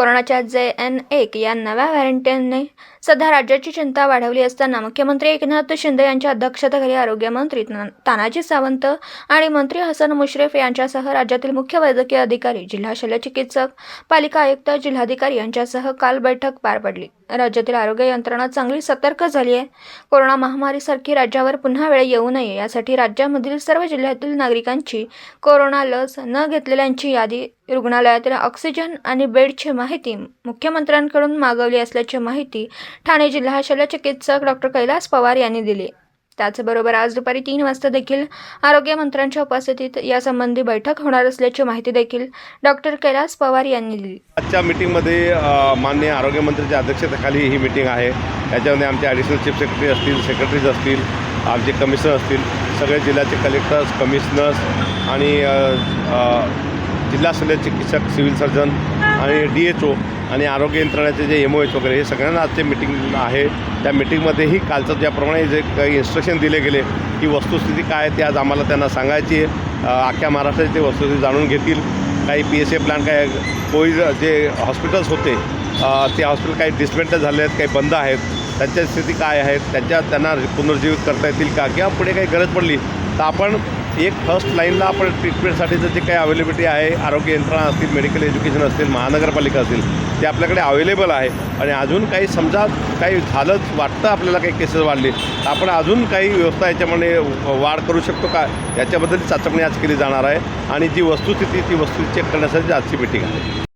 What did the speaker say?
कोरोनाच्या जे एन एक या नव्या व्हॅरियंटने सध्या राज्याची चिंता वाढवली असताना मुख्यमंत्री एकनाथ शिंदे यांच्या अध्यक्षतेखाली आरोग्यमंत्री तानाजी सावंत आणि मंत्री हसन मुश्रीफ यांच्यासह राज्यातील मुख्य वैद्यकीय अधिकारी जिल्हा शल्यचिकित्सक पालिका आयुक्त जिल्हाधिकारी यांच्यासह काल बैठक पार पडली. राज्यातील आरोग्य यंत्रणा चांगली सतर्क झाली आहे. कोरोना महामारीसारखी राज्यावर पुन्हा वेळ येऊ नये यासाठी राज्यामधील सर्व जिल्ह्यातील नागरिकांची कोरोना लस न घेतलेल्यांची यादी रुग्णालयातील ऑक्सिजन आणि बेडची माहिती मुख्यमंत्र्यांकडून मागवली असल्याची माहिती ठाणे जिल्हा शल्यचिकित्सक डॉक्टर कैलास पवार यांनी दिली. त्याचबरोबर आज दुपारी तीन वाजता देखील आरोग्यमंत्र्यांच्या उपस्थितीत यासंबंधी बैठक होणार असल्याची माहिती देखील डॉक्टर कैलास पवार यांनी दिली. आजच्या मीटिंगमध्ये माननीय आरोग्यमंत्र्यांच्या अध्यक्षतेखाली ही मीटिंग आहे. याच्यामध्ये आमचे ॲडिशनल चीफ सेक्रेटरी असतील सेक्रेटरीज असतील आमचे कमिशनर असतील सगळे जिल्ह्याचे कलेक्टर्स कमिशनर्स आणि अ, जिल्हा शल्य चिकित्सक सिव्हिल सर्जन आणि डी एच ओ आणि आरोग्य यंत्रणाचे जे एम ओ एच वगैरे हे सगळ्यांना आजचे मिटिंग आहे. त्या मिटिंगमध्येही कालचं ज्याप्रमाणे जे काही इन्स्ट्रक्शन दिले गेले की वस्तुस्थिती काय आहे ते आज आम्हाला त्यांना सांगायची आहे. अख्ख्या महाराष्ट्राची ते वस्तुस्थिती जाणून घेतील. काही पी एस ए प्लॅन काय कोविड जे हॉस्पिटल्स होते ते हॉस्पिटल काही डिस्मेंटल झाले आहेत काही बंद आहेत. त्यांच्या स्थिती काय आहेत त्यांच्या त्यांना पुनर्जीवित करता येतील का किंवा पुढे काही गरज पडली तर आपण एक फर्स्ट लाईनला आपण ट्रीटमेंटसाठीचं जे काही अवेलेबिलिटी आहे आरोग्य यंत्रणा असतील मेडिकल एज्युकेशन असतील महानगरपालिका असतील ते आपल्याकडे अवेलेबल आहे. आणि अजून काही समजा काही झालंच वाटतं आपल्याला काही केसेस वाढले तर आपण अजून काही व्यवस्था याच्यामध्ये वाढ करू शकतो का? याच्याबद्दल चाचपणी आज केली जाणार आहे. आणि जी वस्तुस्थिती ती वस्तुस्थिती चेक करण्यासाठी आजची मिटिंग आहे.